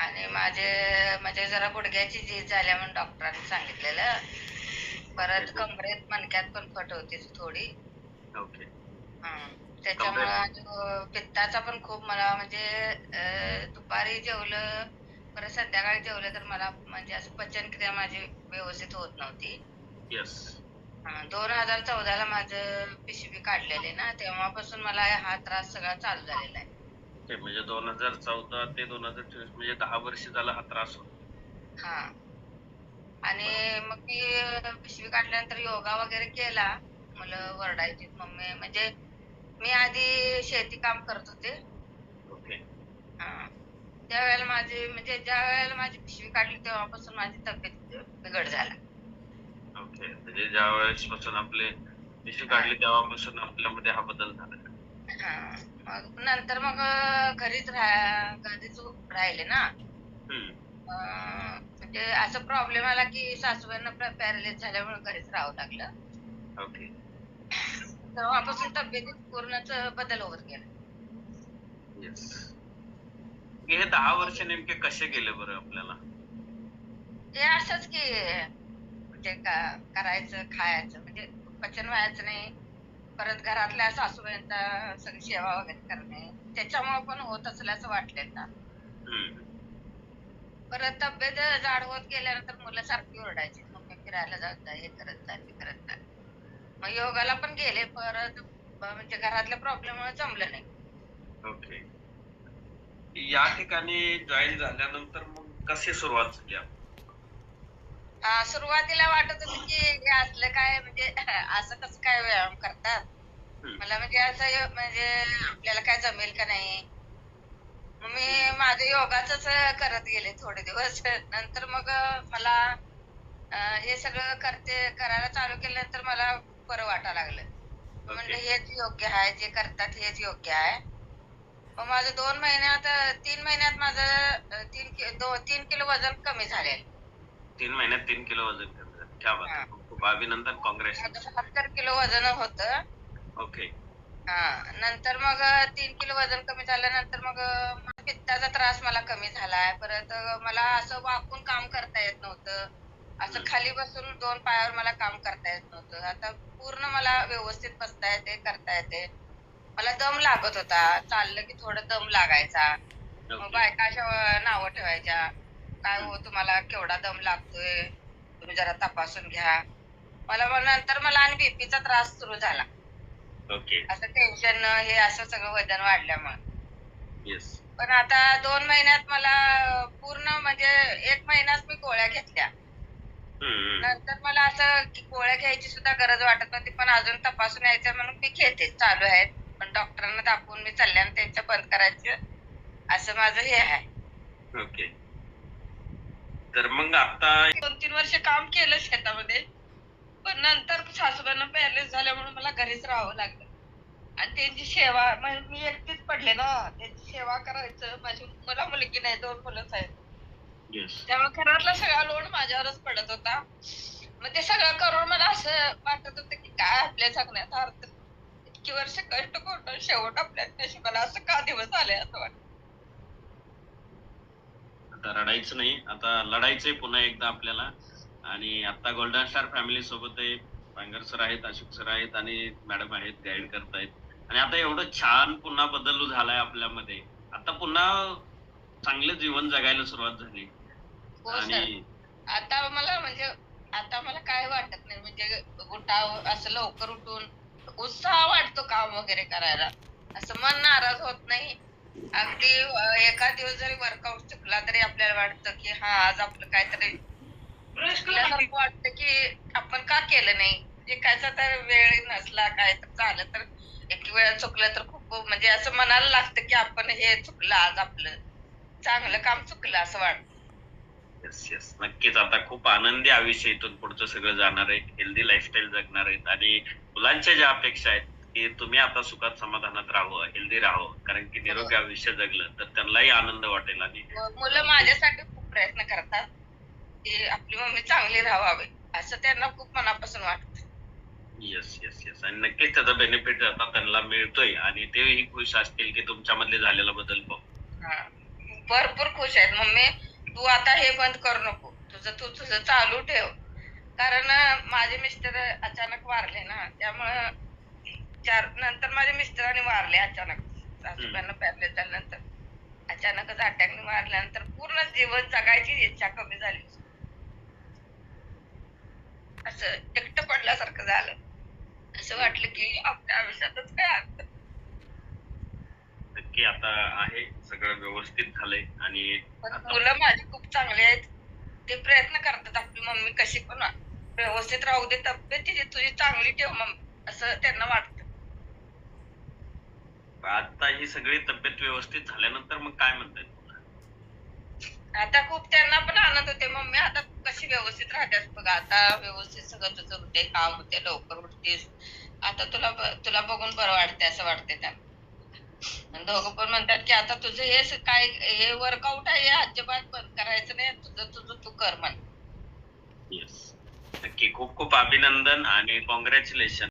आणि माझे म्हणजे जरा गुडघ्याची झीज झाल्या म्हणून डॉक्टरांनी सांगितलेलं. परत कमरेत मणक्यात पण फट होती थोडी. ओके. हं. त्याच्यामुळं पित्ताचा पण खूप मला म्हणजे दुपारी जेवलं परत संध्याकाळी जेवलं तर मला म्हणजे असं पचनक्रिया माझी व्यवस्थित होत नव्हती. येस. दोन हजार चौदाला माझं पिशवी काढलेली ना तेव्हापासून मला हा त्रास सगळा चालू झालेला आहे. ते म्हणजे दोन हजार चौदा ते दोन हजार चोवीस म्हणजे दहा वर्ष झाला हा त्रास होतो. हा. आणि मग मी पिशवी काढल्यानंतर योगा वगैरे केला. मुलं वरडायची मम्मी. म्हणजे मी आधी शेती काम करत होते. ओके. हा. त्यावेळेला माझी म्हणजे ज्या वेळेला माझी पिशवी काढली तेव्हापासून माझी तब्येत बिघड झाला. ओके. म्हणजे ज्या वेळेस पासून आपले पिशवी काढली तेव्हापासून आपल्यामध्ये हा बदल झाला. मग नंतर मग घरीच राहा घरीच राहिले ना. म्हणजे असं प्रॉब्लेम आला की सासूबाईंना पॅरालिस झाल्यामुळे घरीच राहावं लागलं. ओके तेव्हापासून तब्येतीत पूर्णच बदल होत गेला. येस हे दहा वर्ष नेमके कसे गेले बरं आपल्याला? हे असंच की म्हणजे का- करायचं खायचं म्हणजे पचन व्हायचं नाही. परत घरातल्या सासूबाईंचा सगळी सेवा वगैरे करणे. त्याच्यामुळे पण होत असल्याचं वाटलं ना. परत तब्येत जाड होत गेल्यानंतर मुलं सारखी ओरडायची. मम्मी फिरायला जात हे करत जा ते करत जा. मग योगाला पण गेले परत म्हणजे घरातल्या प्रॉब्लेम मुळे जमलं नाही. ओके. या ठिकाणी जॉईन झाल्यानंतर मग कशी सुरुवात झाली आपली? सुरुवातीला वाटत होत की हे असलं काय म्हणजे असं कसं काय व्यायाम करतात. मला म्हणजे असं म्हणजे आपल्याला काय जमेल का नाही? मग मी माझं योगाच करत गेले थोडे दिवस. नंतर मग मला हे सगळं करते करायला चालू केल्यानंतर मला बरं वाटायला लागलं. म्हणलं. हेच योग्य आहे जे करतात हेच योग्य आहे. मग माझं दोन महिन्यात तीन महिन्यात माझं तीन कि- दो तीन किलो वजन कमी झालेलं. तीन महिन्यात तीन किलो वजन कमी झालं क्या बात. खूप खूप अभिनंदन. काँग्रेस बहात्तर किलो वजन होतं. ओके हा. नंतर मग तीन किलो वजन कमी झाल्यानंतर मग पित्ताचा त्रास मला कमी झालाय. परत मला असं वाकून काम करता येत नव्हतं. असं. खाली बसून दोन पायावर मला काम करता येत नव्हतं. आता पूर्ण मला व्यवस्थित बसता येते करता येते. मला दम लागत होता. चाललं की थोडं दम लागायचा. मग बायका अशा नावं ठेवायच्या. काय हो तुम्हाला केवढा दम लागतोय? तुम्ही जरा तपासून घ्या. मला नंतर मला आणि बीपीचा त्रास सुरू झाला. ओके. असं टेन्शन हे असं सगळं वजन वाढल्यामुळे. येस पण आता दोन महिन्यात मला पूर्ण म्हणजे एक महिनाच मी गोळ्या घेतल्या. नंतर मला असं की गोळ्या घ्यायची सुद्धा गरज वाटत नव्हती पण अजून तपासून यायचं म्हणून मी घेते चालू आहेत. पण डॉक्टरांना दाखवून मी चालल्यानं त्यांच्या बंद करायचं असं माझं हे आहे. ओके. तर मग आता दोन तीन वर्ष काम केलं शेतामध्ये. पण नंतर सासूबाईंना पॅरलेस झाल्यामुळे मला घरीच राहावं लागलं. आणि त्यांची सेवा म्हणजे मी एकटीच पडले ना त्यांची सेवा करायचं. माझी मला मुलगी नाही दोन मुलंच आहेत. त्यामुळे घरातला सगळा लोड माझ्यावरच पडत होता. मग ते सगळं करून मला असं वाटत होतं की काय आपल्या जगण्यात अर्थ इतकी वर्ष कष्ट करून शेवट आपल्या नशिबाला असं का दिवस आले असं वाटत. आता रडायचं नाही. आता लढायचंय पुन्हा एकदा आपल्याला. आणि आता गोल्डन स्टार फॅमिली सोबत आहे पांगर सर आहेत अशोक सर आहेत आणि मॅडम आहेत गाईड करतायत. आणि आता एवढं छान पुन्हा बदल झालाय आपल्यामध्ये. आता पुन्हा चांगलं जीवन जगायला सुरुवात झाली. हो आणि आता मला म्हणजे आता मला काय वाटत नाही. म्हणजे उठाव असं लवकर उठून उत्साह वाटतो काम वगैरे करायला. असं मन नाराज होत नाही. अगदी एका दिवस जरी वर्कआउट चुकला तरी आपल्याला वाटतं की हा आज आपलं काहीतरी चुकल्यासारखं वाटतं की आपण का केलं नाही? म्हणजे कसा तर वेळ नसला काय तर झालं तर एक वेळ चुकलं तर खूप म्हणजे असं मनाला लागतं की आपण हे चुकलं आज आपलं. चांगलं काम चुकलं असं वाटतं. येस येस नक्कीच. आता खूप आनंदी आयुष्य इथून पुढचं सगळं जाणार आहे. हेल्दी लाईफस्टाईल जगणार आहेत. आणि मुलांच्या ज्या अपेक्षा आहेत की तुम्ही आता सुखात समाधानात राहावं हेल्दी राहावं. कारण की निरोगी आयुष्य जगलं तर त्यांनाही आनंद वाटेल आणि मुलं माझ्यासाठी खूप प्रयत्न करतात की आपली मम्मी चांगली राहावी असं त्यांना खूप मनापासून वाटतं. येस येस येस आणि नक्कीच त्याचा बेनिफिट आता त्यांना मिळतोय आणि तेही खुश असतील की तुमच्यामधले झालेला बदल पाहून हा. भरपूर खुश आहेत. मम्मी तू आता हे बंद करू नको. तुझं तू तुझं चालू ठेव. कारण माझे मिस्टर अचानक वारले ना त्यामुळं चार नंतर माझ्या मिस्टरांनी वारले अचानक. सासूबाईंना पॅरलेस झाल्यानंतर. अचानकच अटॅकने मारल्यानंतर पूर्ण जीवन जगायची इच्छा कमी झाली. असं एकटं पडल्यासारखं झालं. असं वाटलं की आपल्या आयुष्यातच काय अर्थ नक्की आता आहे. सगळं व्यवस्थित झालंय आणि मुलं माझी खूप चांगली आहेत. ते प्रयत्न करतात आपली मम्मी कशी पण व्यवस्थित राहू दे तब्येत तुझी चांगली ठेव मम्मी. असं त्यांना वाटतं. आता ही सगळी तब्येत व्यवस्थित झाल्यानंतर मग काय म्हणतायत पुन्हा? आता खूप त्यांना पण आनंद होते. मम्मी आता कशी व्यवस्थित राहतेस बघ. आता व्यवस्थित सगळं तुझं होते काम होते लवकर उठतेस. आता तुला तुला बघून बरं वाटते असं वाटते त्यांना. दोघं पण म्हणतात की आता तुझं हे काय हे वर्कआउट आहे हे अजिबात बंद करायचं नाही. तुझं तुझं तू कर म्हण. नक्की. खूप खूप अभिनंदन आणि कॉंग्रॅच्युलेशन